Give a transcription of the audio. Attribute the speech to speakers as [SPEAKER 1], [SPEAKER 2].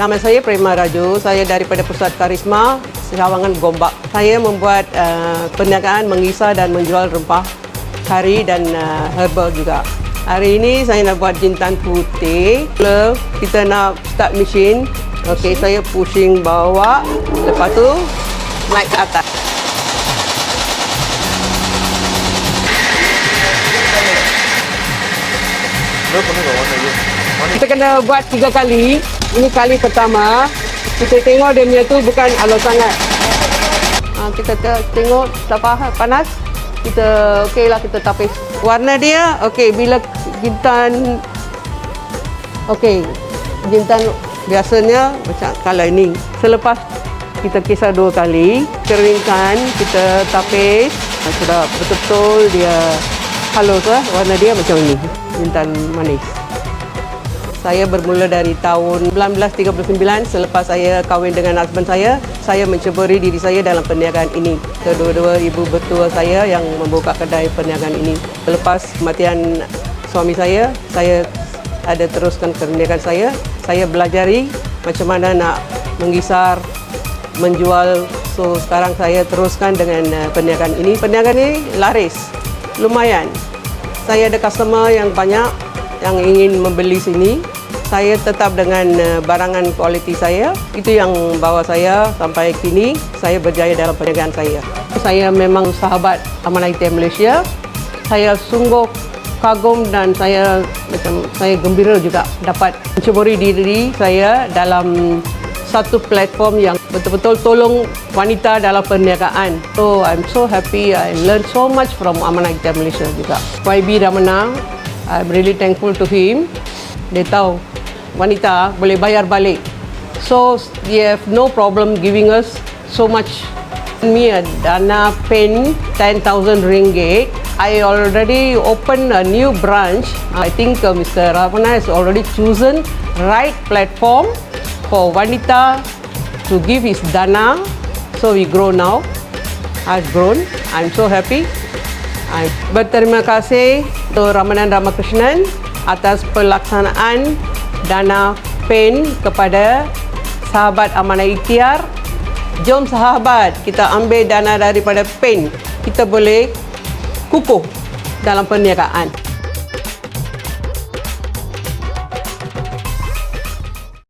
[SPEAKER 1] Nama saya Prema Raju. Saya daripada Pusat Karisma Sawangan Gombak. Saya membuat uh, perniagaan mengisar dan menjual rempah kari dan uh, herbal juga. Hari ini saya nak buat jintan putih. Mula kita nak start mesin. Okey, saya pushing bawah. Lepas tu naik ke atas. Kita kena buat tiga kali. Ini kali pertama. Kita tengok dia punya tu bukan halus sangat. Ha, kita te- tengok tak panas. Kita okey lah kita tapis. Warna dia okey bila jintan okey jintan biasanya macam kalau ini. Selepas kita kisar dua kali, keringkan, kita tapis. Sudah betul-betul dia halus lah. Warna dia macam ini. Jintan manis. Saya bermula dari tahun 1939 selepas saya kahwin dengan husband saya. Saya menceburi diri saya dalam perniagaan ini. Kedua-dua ibu betua saya yang membuka kedai perniagaan ini. Selepas kematian suami saya, saya ada teruskan perniagaan saya. Saya belajari macam mana nak menggisar, menjual. So sekarang saya teruskan dengan uh, perniagaan ini. Perniagaan ini laris, lumayan. Saya ada customer yang banyak yang ingin membeli sini. Saya tetap dengan uh, barangan kualiti saya. Itu yang bawa saya sampai kini. Saya berjaya dalam perniagaan saya. Saya memang sahabat Amanah ITM Malaysia. Saya sungguh kagum dan saya macam saya gembira juga dapat menceburi diri saya dalam satu platform yang betul-betul tolong wanita dalam perniagaan. So I'm so happy. I learned so much from Amanah Malaysia juga. YB Ramana, I'm really thankful to him. Tahu wanita boleh bayar balik. So they have no problem giving us so much me a Dana Pen 10,000 ringgit. I already opened a new branch. I think uh, Mr. Ravana has already chosen right platform for Vanita to give his Dana. So we grow now. I've grown. I'm so happy. I berterima kasih untuk Ramanan Ramakrishnan atas pelaksanaan Dana Pen kepada sahabat Amanah Ikhtiar Jom sahabat, kita ambil dana daripada PEN. Kita boleh kukuh dalam perniagaan.